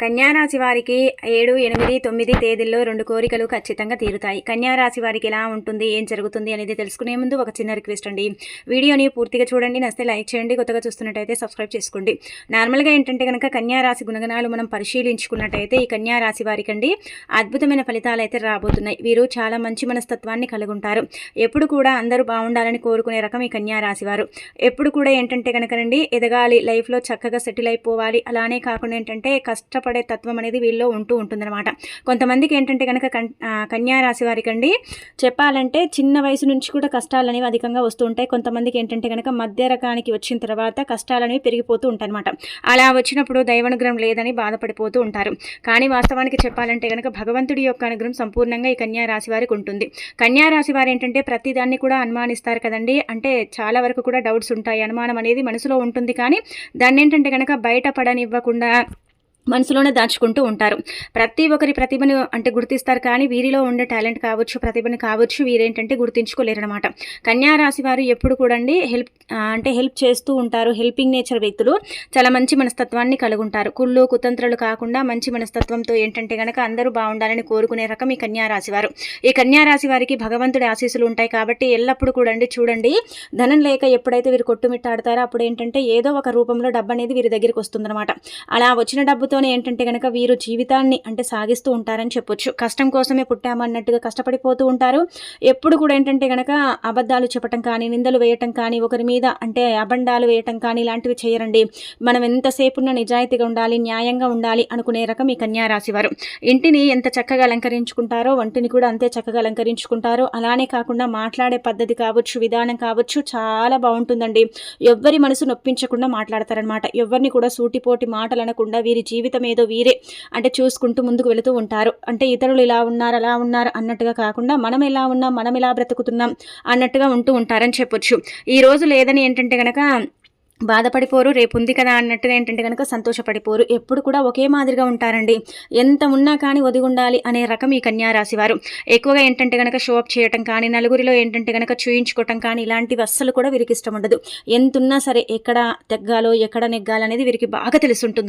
కన్యారాశి వారికి ఏడు ఎనిమిది తొమ్మిది తేదీల్లో రెండు కోరికలు ఖచ్చితంగా తీరుతాయి. కన్యారాశి వారికి ఎలా ఉంటుంది? ఏం జరుగుతుంది? అనేది తెలుసుకునే ముందు ఒక చిన్న రిక్వెస్ట్ అండి. వీడియోని పూర్తిగా చూడండి. నస్తే లైక్ చేయండి. కొత్తగా చూస్తున్నట్టయితే సబ్స్క్రైబ్ చేసుకోండి. నార్మల్గా ఏంటంటే కనుక కన్యారాశి గుణగణాలు మనం పరిశీలించుకున్నట్టయితే ఈ కన్యారాశి వారికి అండి అద్భుతమైన ఫలితాలు అయితే రాబోతున్నాయి. వీరు చాలా మంచి మనస్తత్వాన్ని కలిగి ఉంటారు ఎప్పుడు కూడా అందరూ బాగుండాలని కోరుకునే రకం ఈ కన్యారాశి వారు. ఎప్పుడు కూడా ఏంటంటే కనుకనండి ఎదగాలి లైఫ్లో చక్కగా సెటిల్ అయిపోవాలి. అలానే కాకుండా ఏంటంటే కష్టపడి ఇష్టపడే తత్వం అనేది వీళ్ళలో ఉంటూ ఉంటుందన్నమాట. కొంతమందికి ఏంటంటే కనుక కన్యా రాశి వారికి అండి చెప్పాలంటే చిన్న వయసు నుంచి కూడా కష్టాలు అనేవి అధికంగా వస్తూ ఉంటాయి. కొంతమందికి ఏంటంటే కనుక మధ్య రకానికి వచ్చిన తర్వాత కష్టాలు అనేవి పెరిగిపోతూ ఉంటాయన్నమాట. అలా వచ్చినప్పుడు దైవానుగ్రహం లేదని బాధపడిపోతూ ఉంటారు. కానీ వాస్తవానికి చెప్పాలంటే కనుక భగవంతుడి యొక్క అనుగ్రహం సంపూర్ణంగా ఈ కన్యా రాశి వారికి ఉంటుంది. కన్యా రాశి వారు ఏంటంటే ప్రతిదాన్ని కూడా అనుమానిస్తారు కదండి. అంటే చాలా వరకు కూడా డౌట్స్ ఉంటాయి. అనుమానం అనేది మనసులో ఉంటుంది. కానీ దాన్ని ఏంటంటే కనుక బయటపడనివ్వకుండా మనసులోనే దాచుకుంటూ ఉంటారు. ప్రతి ఒక్కరి ప్రతిభను అంటే గుర్తిస్తారు కానీ వీరిలో ఉండే టాలెంట్ కావచ్చు ప్రతిభను కావచ్చు వీరేంటంటే గుర్తించుకోలేరనమాట కన్యారాశి వారు ఎప్పుడు కూడా హెల్ప్ అంటే హెల్ప్ చేస్తూ ఉంటారు. హెల్పింగ్ నేచర్ వ్యక్తులు చాలా మంచి మనస్తత్వాన్ని కలిగి ఉంటారు. కుళ్ళు కుతంత్రాలు కాకుండా మంచి మనస్తత్వంతో ఏంటంటే కనుక అందరూ బాగుండాలని కోరుకునే రకం ఈ కన్యారాశి వారు. ఈ కన్యారాశి వారికి భగవంతుడి ఆశీస్సులు ఉంటాయి కాబట్టి ఎల్లప్పుడూ కూడా చూడండి. ధనం లేక ఎప్పుడైతే వీరు కొట్టుమిట్టాడతారో అప్పుడు ఏంటంటే ఏదో ఒక రూపంలో డబ్బు అనేది వీరి దగ్గరికి వస్తుందన్నమాట. అలా వచ్చిన డబ్బుతో దీంట్లోనే ఏంటంటే కనుక వీరు జీవితాన్ని అంటే సాగిస్తూ ఉంటారని చెప్పొచ్చు. కష్టం కోసమే పుట్టామన్నట్టుగా కష్టపడిపోతూ ఉంటారు. ఎప్పుడు కూడా ఏంటంటే కనుక అబద్ధాలు చెప్పటం కానీ నిందలు వేయటం కానీ ఒకరి మీద అంటే అబండాలు వేయటం కానీ ఇలాంటివి చేయరండి. మనం ఎంతసేపు నిజాయితీగా ఉండాలి న్యాయంగా ఉండాలి అనుకునే రకం ఈ కన్యారాశి వారు. ఇంటిని ఎంత చక్కగా అలంకరించుకుంటారో వంటిని కూడా అంతే చక్కగా అలంకరించుకుంటారో. అలానే కాకుండా మాట్లాడే పద్ధతి కావచ్చు విధానం కావచ్చు చాలా బాగుంటుందండి. ఎవ్వరి మనసు నొప్పించకుండా మాట్లాడతారనమాట ఎవరిని కూడా సూటిపోటి మాటలు అనకుండా వీరి జీవితం జీవితం ఏదో వీరే అంటే చూసుకుంటూ ముందుకు వెళుతూ ఉంటారు. అంటే ఇతరులు ఇలా ఉన్నారు అలా ఉన్నారు అన్నట్టుగా కాకుండా మనం ఎలా ఉన్నాం మనం ఎలా బ్రతుకుతున్నాం అన్నట్టుగా ఉంటూ ఉంటారని చెప్పొచ్చు. ఈ రోజు లేదని ఏంటంటే కనుక బాధపడిపోరు రేపు ఉంది కదా అన్నట్టుగా ఏంటంటే కనుక సంతోషపడిపోరు. ఎప్పుడు కూడా ఒకే మాదిరిగా ఉంటారండి. ఎంత ఉన్నా కానీ ఒదిగి ఉండాలి అనే రకం ఈ కన్యారాశి వారు. ఎక్కువగా ఏంటంటే కనుక షోఅప్ చేయటం కానీ నలుగురిలో ఏంటంటే కనుక చూయించుకోవటం కానీ ఇలాంటివి అస్సలు కూడా వీరికి ఇష్టం ఉండదు. ఎంతున్నా సరే ఎక్కడ తెగ్గాలో ఎక్కడ నెగ్గాలనేది వీరికి బాగా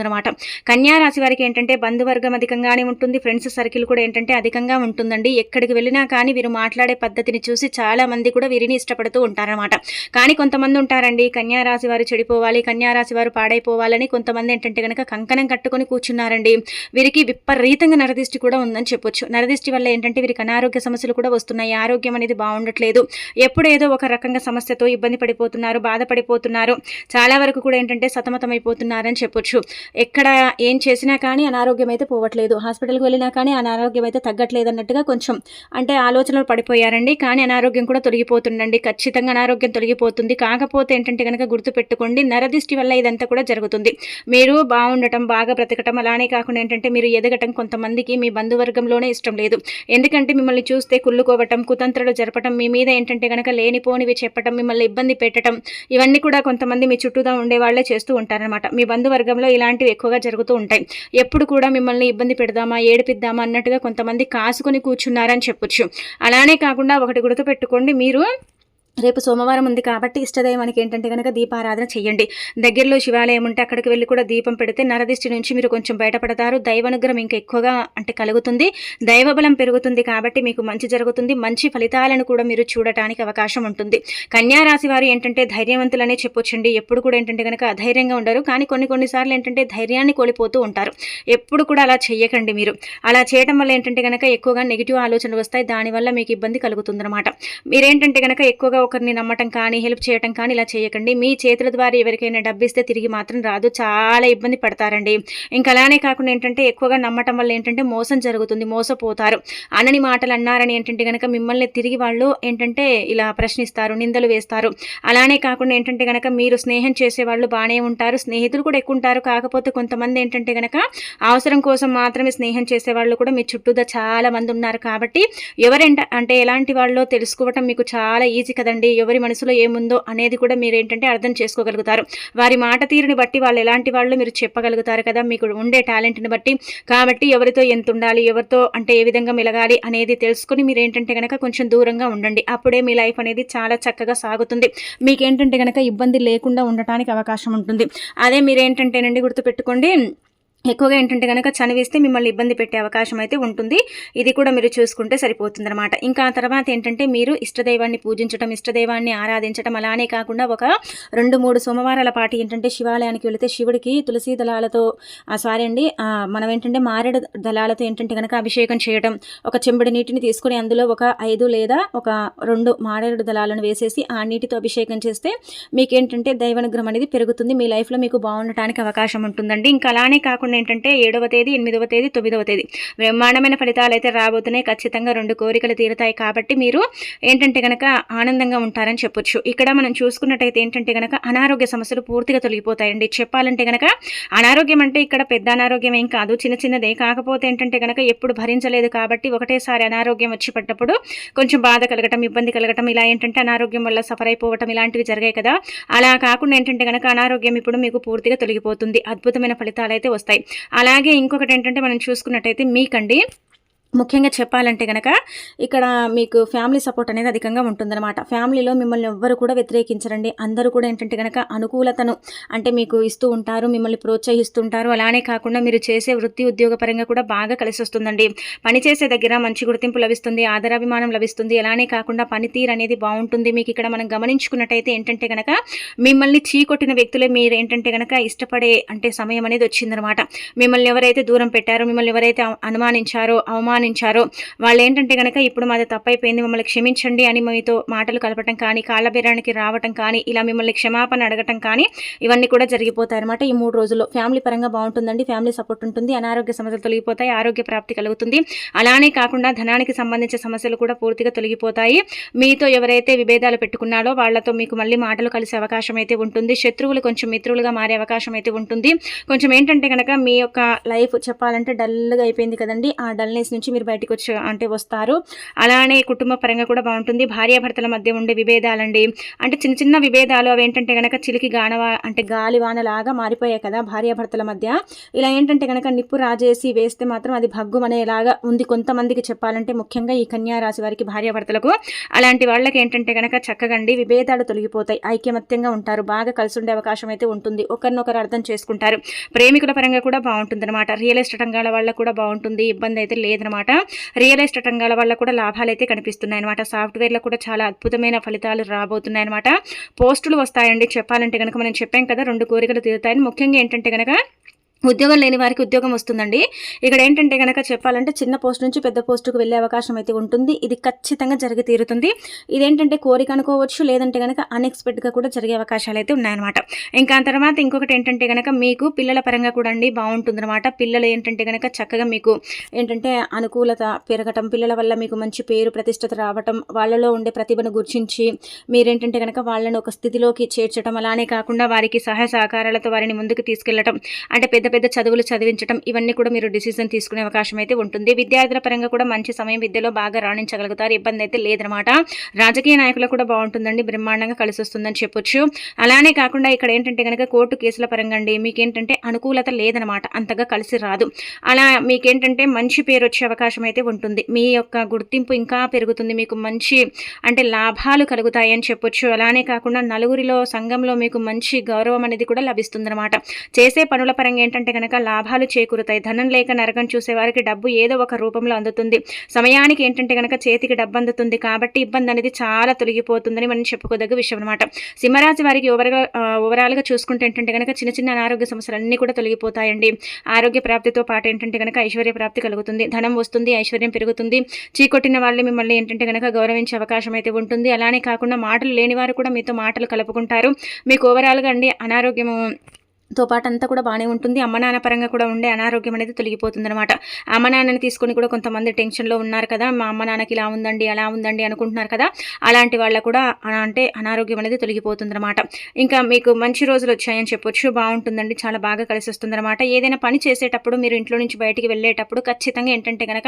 అనమాట కన్యారాశి వారికి ఏంటంటే బంధువర్గం అధికంగానే ఉంటుంది. ఫ్రెండ్స్ సర్కిల్ కూడా ఏంటంటే అధికంగా ఉంటుందండి. ఎక్కడికి వెళ్ళినా కానీ వీరు మాట్లాడే పద్ధతిని చూసి చాలా మంది కూడా వీరిని ఇష్టపడుతూ ఉంటారనమాట కానీ కొంతమంది ఉంటారండి కన్యారాశి వారి చెడు చెడిపోవాలి కన్యారాశి వారు పాడైపోవాలని కొంతమంది ఏంటంటే కనుక కంకణం కట్టుకొని కూర్చున్నారండి. వీరికి విపరీతంగా నరదిష్టి కూడా ఉందని చెప్పొచ్చు. నరదిష్టి వల్ల ఏంటంటే వీరికి అనారోగ్య సమస్యలు కూడా వస్తున్నాయి. ఆరోగ్యం అనేది బాగుండట్లేదు. ఎప్పుడు ఏదో ఒక రకంగా సమస్యతో ఇబ్బంది పడిపోతున్నారు బాధపడిపోతున్నారు. చాలా వరకు కూడా ఏంటంటే సతమతం అయిపోతున్నారని చెప్పొచ్చు. ఎక్కడ ఏం చేసినా కానీ అనారోగ్యం అయితే పోవట్లేదు. హాస్పిటల్కి వెళ్ళినా కానీ అనారోగ్యం అయితే తగ్గట్లేదు అన్నట్టుగా కొంచెం అంటే ఆలోచనలు పడిపోయారండి. కానీ అనారోగ్యం కూడా తొలగిపోతుండండి ఖచ్చితంగా అనారోగ్యం తొలగిపోతుంది. కాకపోతే ఏంటంటే కనుక గుర్తుపెట్టుకోండి చేసుకోండి నరదిష్టి వల్ల ఇదంతా కూడా జరుగుతుంది. మీరు బాగుండటం బాగా బ్రతకటం అలానే కాకుండా ఏంటంటే మీరు ఎదగటం కొంతమందికి మీ బంధువర్గంలోనే ఇష్టం లేదు. ఎందుకంటే మిమ్మల్ని చూస్తే కుళ్ళుకోవటం కుతంత్రలు జరపటం మీ మీద ఏంటంటే కనుక లేనిపోనివి చెప్పటం మిమ్మల్ని ఇబ్బంది పెట్టడం ఇవన్నీ కూడా కొంతమంది మీ చుట్టూదా ఉండేవాళ్ళే చేస్తూ ఉంటారనమాట మీ బంధువర్గంలో ఇలాంటివి ఎక్కువగా జరుగుతూ ఉంటాయి. ఎప్పుడు కూడా మిమ్మల్ని ఇబ్బంది పెడదామా ఏడిపిద్దామా అన్నట్టుగా కొంతమంది కాసుకొని కూర్చున్నారని చెప్పొచ్చు. అలానే కాకుండా ఒకటి గుర్తుపెట్టుకోండి మీరు రేపు సోమవారం ఉంది కాబట్టి ఇష్టదైవానికి ఏంటంటే కనుక దీపారాధన చేయండి దగ్గరలో శివాలయం ఉంటే అక్కడికి వెళ్ళి కూడా దీపం పెడితే నరదిష్టి నుంచి మీరు కొంచెం బయటపడతారు. దైవానుగ్రహం ఇంకా ఎక్కువగా అంటే కలుగుతుంది. దైవబలం పెరుగుతుంది కాబట్టి మీకు మంచి జరుగుతుంది. మంచి ఫలితాలను కూడా మీరు చూడటానికి అవకాశం ఉంటుంది. కన్యారాశి వారు ఏంటంటే ధైర్యవంతులనే చెప్పొచ్చండి. ఎప్పుడు కూడా ఏంటంటే కనుక అధైర్యంగా ఉండరు. కానీ కొన్ని కొన్నిసార్లు ఏంటంటే ధైర్యాన్ని కోల్పోతూ ఉంటారు. ఎప్పుడు కూడా అలా చేయకండి మీరు. అలా చేయడం వల్ల ఏంటంటే కనుక ఎక్కువగా నెగిటివ్ ఆలోచనలు వస్తాయి. దానివల్ల మీకు ఇబ్బంది కలుగుతుందన్నమాట. మీరేంటంటే కనుక ఎక్కువగా ఒకరిని నమ్మటం కానీ హెల్ప్ చేయటం కానీ ఇలా చేయకండి. మీ చేతుల ద్వారా ఎవరికైనా డబ్బిస్తే తిరిగి మాత్రం రాదు. చాలా ఇబ్బంది పడతారండి. ఇంకా అలానే కాకుండా ఏంటంటే ఎక్కువగా నమ్మటం వల్ల ఏంటంటే మోసం జరుగుతుంది. మోసపోతారు. అనని మాటలు అన్నారని ఏంటంటే కనుక మిమ్మల్ని తిరిగి వాళ్ళు ఏంటంటే ఇలా ప్రశ్నిస్తారు నిందలు వేస్తారు. అలానే కాకుండా ఏంటంటే కనుక మీరు స్నేహం చేసే వాళ్ళు బాగానే ఉంటారు. స్నేహితులు కూడా ఎక్కువ ఉంటారు. కాకపోతే కొంతమంది ఏంటంటే కనుక అవసరం కోసం మాత్రమే స్నేహం చేసే వాళ్ళు కూడా మీ చుట్టూదా చాలా మంది ఉన్నారు. కాబట్టి ఎవరంట అంటే ఎలాంటి వాళ్ళో తెలుసుకోవటం మీకు చాలా ఈజీ కదా కదండి ఎవరి మనసులో ఏముందో అనేది కూడా మీరు ఏంటంటే అర్థం చేసుకోగలుగుతారు. వారి మాట తీరుని బట్టి వాళ్ళు ఎలాంటి వాళ్ళు మీరు చెప్పగలుగుతారు కదా? మీకు ఉండే టాలెంట్ని బట్టి. కాబట్టి ఎవరితో ఎంత ఉండాలి ఎవరితో అంటే ఏ విధంగా మెలగాలి అనేది తెలుసుకుని మీరు ఏంటంటే కనుక కొంచెం దూరంగా ఉండండి. అప్పుడే మీ లైఫ్ అనేది చాలా చక్కగా సాగుతుంది. మీకేంటంటే కనుక ఇబ్బంది లేకుండా ఉండటానికి అవకాశం ఉంటుంది. అదే మీరేంటంటేనండి గుర్తుపెట్టుకోండి. ఎక్కువగా ఏంటంటే కనుక చనివేస్తే మిమ్మల్ని ఇబ్బంది పెట్టే అవకాశం అయితే ఉంటుంది. ఇది కూడా మీరు చూసుకుంటే సరిపోతుంది అనమాట ఇంకా ఆ తర్వాత ఏంటంటే మీరు ఇష్టదైవాన్ని పూజించడం ఇష్టదైవాన్ని ఆరాధించడం అలానే కాకుండా ఒక రెండు మూడు సోమవారాల పాటు ఏంటంటే శివాలయానికి వెళితే శివుడికి తులసి దళాలతో సారీ అండి మనం ఏంటంటే మారేడు దళాలతో ఏంటంటే కనుక అభిషేకం చేయడం ఒక చెంబడి నీటిని తీసుకుని అందులో ఒక ఐదు లేదా ఒక రెండు మారేడు దళాలను వేసేసి ఆ నీటితో అభిషేకం చేస్తే మీకేంటంటే దైవానుగ్రహం అనేది పెరుగుతుంది. మీ లైఫ్లో మీకు బాగుండటానికి అవకాశం ఉంటుందండి. ఇంకా అలానే కాకుండా కాకుండా ఏంటంటే ఏడవ తేదీ ఎనిమిదవ తేదీ తొమ్మిదవ తేదీ. బ్రహ్మాండమైన ఫలితాలు అయితే రాబోతున్నాయి. ఖచ్చితంగా రెండు కోరికలు తీరుతాయి కాబట్టి మీరు ఏంటంటే కనుక ఆనందంగా ఉంటారని చెప్పొచ్చు. ఇక్కడ మనం చూసుకున్నట్టయితే ఏంటంటే కనుక అనారోగ్య సమస్యలు పూర్తిగా తొలగిపోతాయండి. చెప్పాలంటే కనుక అనారోగ్యం అంటే ఇక్కడ పెద్ద అనారోగ్యం ఏం కాదు. చిన్న చిన్నదే కాకపోతే ఏంటంటే కనుక ఎప్పుడు భరించలేదు కాబట్టి ఒకటేసారి అనారోగ్యం వచ్చి పడ్డప్పుడు కొంచెం బాధ కలగటం ఇబ్బంది కలగటం ఇలా ఏంటంటే అనారోగ్యం వల్ల సఫర్ అయిపోవటం ఇలాంటివి జరిగాయి కదా. అలా కాకుండా ఏంటంటే కనుక అనారోగ్యం ఇప్పుడు మీకు పూర్తిగా తొలగిపోతుంది. అద్భుతమైన ఫలితాలు అయితే వస్తాయి. అలాగే ఇంకొకటి ఏంటంటే మనం చూసుకున్నట్టయితే మీకండి ముఖ్యంగా చెప్పాలంటే కనుక ఇక్కడ మీకు ఫ్యామిలీ సపోర్ట్ అనేది అధికంగా ఉంటుందన్నమాట. ఫ్యామిలీలో మిమ్మల్ని ఎవ్వరు కూడా వ్యతిరేకించరండి. అందరూ కూడా ఏంటంటే కనుక అనుకూలతను అంటే మీకు ఇస్తూ ఉంటారు మిమ్మల్ని ప్రోత్సహిస్తుంటారు. అలానే కాకుండా మీరు చేసే వృత్తి ఉద్యోగపరంగా కూడా బాగా కలిసి వస్తుందండి పనిచేసే దగ్గర మంచి గుర్తింపు లభిస్తుంది ఆదరాభిమానం లభిస్తుంది. అలానే కాకుండా పనితీరు అనేది బాగుంటుంది. మీకు ఇక్కడ మనం గమనించుకున్నట్టయితే ఏంటంటే కనుక మిమ్మల్ని చీకొట్టిన వ్యక్తులే మీరు ఏంటంటే కనుక ఇష్టపడే అంటే సమయం అనేది వచ్చిందనమాట మిమ్మల్ని ఎవరైతే దూరం పెట్టారో మిమ్మల్ని ఎవరైతే అనుమానించారో అవమానం అవమానించారు వాళ్ళు ఏంటంటే కనుక ఇప్పుడు మాది తప్పైపోయింది మమ్మల్ని క్షమించండి అని మీతో మాటలు కలపటం కానీ కాళ్ళబేరానికి రావటం కానీ ఇలా మిమ్మల్ని క్షమాపణ అడగటం కానీ ఇవన్నీ కూడా జరిగిపోతాయి అనమాట ఈ మూడు రోజుల్లో ఫ్యామిలీ పరంగా బాగుంటుందండి ఫ్యామిలీ సపోర్ట్ ఉంటుంది అనారోగ్య సమస్యలు తొలగిపోతాయి ఆరోగ్య ప్రాప్తి కలుగుతుంది. అలానే కాకుండా ధనానికి సంబంధించిన సమస్యలు కూడా పూర్తిగా తొలగిపోతాయి. మీతో ఎవరైతే విభేదాలు పెట్టుకున్నారో వాళ్ళతో మీకు మళ్ళీ మాటలు కలిసే అవకాశం అయితే ఉంటుంది. శత్రువులు కొంచెం మిత్రులుగా మారే అవకాశం అయితే ఉంటుంది. కొంచెం ఏంటంటే కనుక మీ యొక్క లైఫ్ చెప్పాలంటే డల్గా అయిపోయింది కదండి. ఆ డల్నెస్ నుంచి మీరు బయటకు వచ్చి అంటే వస్తారు. అలానే కుటుంబ పరంగా కూడా బాగుంటుంది. భార్యాభర్తల మధ్య ఉండే విభేదాలండి. అంటే చిన్న చిన్న విభేదాలు అవి ఏంటంటే కనుక చిలికి గానవా అంటే గాలివానలాగా మారిపోయాయి కదా భార్యాభర్తల మధ్య. ఇలా ఏంటంటే కనుక నిప్పు రాజేసి వేస్తే మాత్రం అది భగ్గుమనేలాగా ఉంది కొంతమందికి చెప్పాలంటే ముఖ్యంగా ఈ కన్యా రాశి వారికి భార్యాభర్తలకు. అలాంటి వాళ్ళకి ఏంటంటే కనుక చక్కగండి విభేదాలు తొలగిపోతాయి ఐక్యమత్యంగా ఉంటారు బాగా కలిసి ఉండే అవకాశం అయితే ఉంటుంది. ఒకరినొకరు అర్థం చేసుకుంటారు. ప్రేమికుల పరంగా కూడా బాగుంటుంది అనమాట రియల్ ఎస్టేట్ రంగాల వాళ్ళకు కూడా బాగుంటుంది. ఇబ్బంది అయితే లేదనమాట అనమాట రియల్ ఎస్టేట్ రంగాల వల్ల కూడా లాభాలు అయితే కనిపిస్తున్నాయి అనమాట సాఫ్ట్వేర్లో కూడా చాలా అద్భుతమైన ఫలితాలు రాబోతున్నాయి అనమాట పోస్టులు వస్తాయండి. చెప్పాలంటే కనుక మనం చెప్పాం కదా రెండు కోరికలు తీరుతాయని. ముఖ్యంగా ఏంటంటే కనుక ఉద్యోగం లేని వారికి ఉద్యోగం వస్తుందండి. ఇక్కడ ఏంటంటే కనుక చెప్పాలంటే చిన్న పోస్ట్ నుంచి పెద్ద పోస్టుకు వెళ్ళే అవకాశం అయితే ఉంటుంది. ఇది ఖచ్చితంగా జరిగి తీరుతుంది. ఇదేంటంటే కోరిక అనుకోవచ్చు లేదంటే కనుక అన్ఎక్స్పెక్ట్గా కూడా జరిగే అవకాశాలు అయితే ఉన్నాయన్నమాట. ఇంకా తర్వాత ఇంకొకటి ఏంటంటే కనుక మీకు పిల్లల పరంగా కూడా అండి బాగుంటుందన్నమాట. పిల్లలు ఏంటంటే కనుక చక్కగా మీకు ఏంటంటే అనుకూలత పెరగటం పిల్లల వల్ల మీకు మంచి పేరు ప్రతిష్టత రావటం వాళ్ళలో ఉండే ప్రతిభను గుర్తించి మీరేంటంటే కనుక వాళ్ళని ఒక స్థితిలోకి చేర్చడం అలానే కాకుండా వారికి సహాయ సహకారాలతో వారిని ముందుకు తీసుకెళ్ళటం అంటే పెద్ద పెద్ద చదువులు చదివించడం ఇవన్నీ కూడా మీరు డిసిజన్ తీసుకునే అవకాశం అయితే ఉంటుంది. విద్యార్థుల పరంగా కూడా మంచి సమయం విద్యలో బాగా రాణించగలుగుతారు. ఇబ్బంది అయితే లేదనమాట. రాజకీయ నాయకులకు కూడా బాగుంటుందండి. బ్రహ్మాండంగా కలిసి వస్తుందని చెప్పొచ్చు. అలానే కాకుండా ఇక్కడ ఏంటంటే కనుక కోర్టు కేసుల పరంగా అండి మీకేంటంటే అనుకూలత లేదనమాట. అంతగా కలిసి రాదు. అలా మీకేంటంటే మంచి పేరు వచ్చే అవకాశం అయితే ఉంటుంది. మీ యొక్క గుర్తింపు ఇంకా పెరుగుతుంది. మీకు మంచి అంటే లాభాలు కలుగుతాయి అని చెప్పొచ్చు. అలానే కాకుండా నలుగురిలో సంఘంలో మీకు మంచి గౌరవం అనేది కూడా లభిస్తుంది చేసే పనుల పరంగా ఏంటంటే ఏంటంటే కనుక లాభాలు చేకూరుతాయి. ధనం లేక నరకం చూసేవారికి డబ్బు ఏదో ఒక రూపంలో అందుతుంది. సమయానికి ఏంటంటే కనుక చేతికి డబ్బు అందుతుంది కాబట్టి ఇబ్బంది అనేది చాలా తొలగిపోతుందని మనం చెప్పుకోదగ్గ విషయం అనమాట సింహరాశి వారికి ఓవర్గా ఓవరాల్గా చూసుకుంటే ఏంటంటే కనుక చిన్న చిన్న అనారోగ్య సమస్యలు అన్నీ కూడా తొలగిపోతాయండి. ఆరోగ్య ప్రాప్తితో పాటు ఏంటంటే కనుక ఐశ్వర్య ప్రాప్తి కలుగుతుంది. ధనం వస్తుంది ఐశ్వర్యం పెరుగుతుంది. చీకొట్టిన వాళ్ళు మిమ్మల్ని ఏంటంటే కనుక గౌరవించే అవకాశం అయితే ఉంటుంది. అలానే కాకుండా మాటలు లేని వారు కూడా మీతో మాటలు కలుపుకుంటారు. మీకు ఓవరాల్గా అండి అనారోగ్యము తో పాటు అంతా కూడా బాగానే ఉంటుంది. అమ్మ నాన్న పరంగా కూడా ఉండే అనారోగ్యం అనేది తొలగిపోతుంది అనమాట అమ్మ నాన్నని తీసుకొని కూడా కొంతమంది టెన్షన్లో ఉన్నారు కదా మా అమ్మ నాన్నకి ఇలా ఉందండి అలా ఉందండి అనుకుంటున్నారు కదా అలాంటి వాళ్ళ కూడా అంటే అనారోగ్యం అనేది తొలగిపోతుంది అనమాట ఇంకా మీకు మంచి రోజులు వచ్చాయని చెప్పొచ్చు బాగుంటుందండి చాలా బాగా కలిసి వస్తుందన్నమాట ఏదైనా పని చేసేటప్పుడు మీరు ఇంట్లో నుంచి బయటికి వెళ్ళేటప్పుడు ఖచ్చితంగా ఏంటంటే కనుక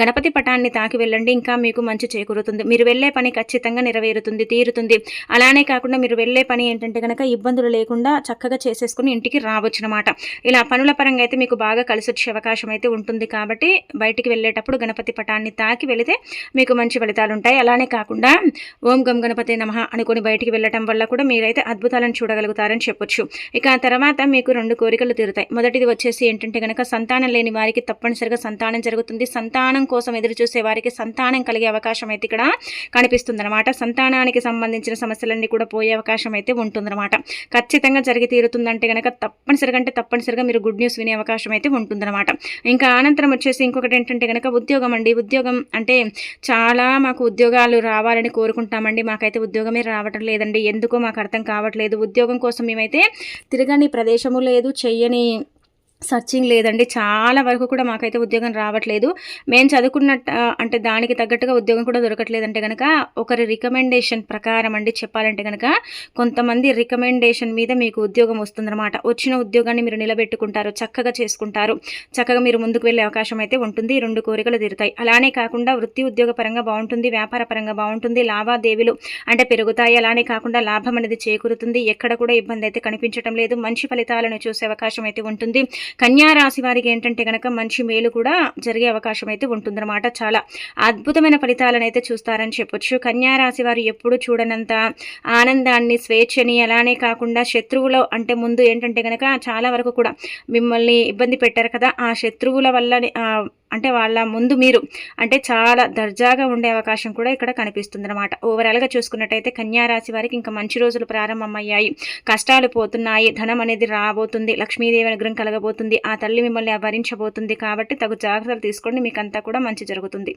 గణపతి పటాన్ని తాకి వెళ్ళండి ఇంకా మీకు మంచి చేకూరుతుంది. మీరు వెళ్ళే పని ఖచ్చితంగా నెరవేరుతుంది తీరుతుంది. అలానే కాకుండా మీరు వెళ్ళే పని ఏంటంటే కనుక ఇబ్బందులు లేకుండా చక్కగా చేసేసుకుని ఇంటికి రావచ్చు అనమాట ఇలా పనుల పరంగా అయితే మీకు బాగా కలిసి వచ్చే అవకాశం అయితే ఉంటుంది కాబట్టి బయటికి వెళ్ళేటప్పుడు గణపతి పటాన్ని తాకి వెళితే మీకు మంచి ఫలితాలు ఉంటాయి. అలానే కాకుండా ఓం గం గణపతి నమ అనుకుని బయటికి వెళ్ళటం వల్ల కూడా మీరైతే అద్భుతాలను చూడగలుగుతారని చెప్పొచ్చు. ఇక తర్వాత మీకు రెండు కోరికలు తీరుతాయి. మొదటిది వచ్చేసి ఏంటంటే కనుక సంతానం లేని వారికి తప్పనిసరిగా సంతానం జరుగుతుంది. సంతానం కోసం ఎదురు చూసే వారికి సంతానం కలిగే అవకాశం అయితే ఇక్కడ కనిపిస్తుందన్నమాట. సంతానానికి సంబంధించిన సమస్యలన్నీ కూడా పోయే అవకాశం అయితే ఉంటుందన్నమాట. ఖచ్చితంగా జరిగి తీరుతుందంటే కనుక తప్పనిసరిగా అంటే తప్పనిసరిగా మీరు గుడ్ న్యూస్ వినే అవకాశం అయితే ఉంటుందన్నమాట. ఇంకా అనంతరం వచ్చేసి ఇంకొకటి ఏంటంటే కనుక ఉద్యోగం అండి. ఉద్యోగం అంటే చాలా మాకు ఉద్యోగాలు రావాలని కోరుకుంటామండి. మాకైతే ఉద్యోగమే రావటం లేదండి. ఎందుకో మాకు అర్థం కావట్లేదు. ఉద్యోగం కోసం మేమైతే తిరగని ప్రదేశము లేదు. చెయ్యని సర్చింగ్ లేదండి. చాలా వరకు కూడా మాకైతే ఉద్యోగం రావట్లేదు. మేము చదువుకున్నట్టు అంటే దానికి తగ్గట్టుగా ఉద్యోగం కూడా దొరకట్లేదంటే కనుక ఒకరి రికమెండేషన్ ప్రకారం అండి చెప్పాలంటే కనుక కొంతమంది రికమెండేషన్ మీద మీకు ఉద్యోగం వస్తుందన్నమాట. వచ్చిన ఉద్యోగాన్ని మీరు నిలబెట్టుకుంటారు చక్కగా చేసుకుంటారు. చక్కగా మీరు ముందుకు వెళ్ళే అవకాశం అయితే ఉంటుంది. రెండు కోరికలు తీరుతాయి. అలానే కాకుండా వృత్తి ఉద్యోగ పరంగా బాగుంటుంది వ్యాపార పరంగా బాగుంటుంది లావాదేవీలు అంటే పెరుగుతాయి. అలానే కాకుండా లాభం అనేది చేకూరుతుంది. ఎక్కడ కూడా ఇబ్బంది అయితే కనిపించడం లేదు. మంచి ఫలితాలను చూసే అవకాశం అయితే ఉంటుంది. రాశి వారికి ఏంటంటే కనుక మంచి మేలు కూడా జరిగే అవకాశం అయితే ఉంటుందన్నమాట. చాలా అద్భుతమైన ఫలితాలను అయితే చూస్తారని చెప్పొచ్చు. కన్యా రాశి వారు ఎప్పుడు చూడనంత ఆనందాన్ని స్వేచ్ఛని అలానే కాకుండా శత్రువులో అంటే ముందు ఏంటంటే కనుక చాలా వరకు కూడా మిమ్మల్ని ఇబ్బంది పెట్టారు కదా ఆ శత్రువుల వల్ల అంటే వాళ్ళ ముందు మీరు అంటే చాలా దర్జాగా ఉండే అవకాశం కూడా ఇక్కడ కనిపిస్తుంది అనమాట ఓవరాల్గా చూసుకున్నట్టయితే కన్యారాశి వారికి ఇంకా మంచి రోజులు ప్రారంభమయ్యాయి. కష్టాలు పోతున్నాయి ధనం అనేది రాబోతుంది లక్ష్మీదేవి అనుగ్రహం కలగబోతుంది ఆ తల్లి మిమ్మల్ని భరించబోతుంది కాబట్టి తగు జాగ్రత్తలు తీసుకోండి మీకంతా కూడా మంచి జరుగుతుంది.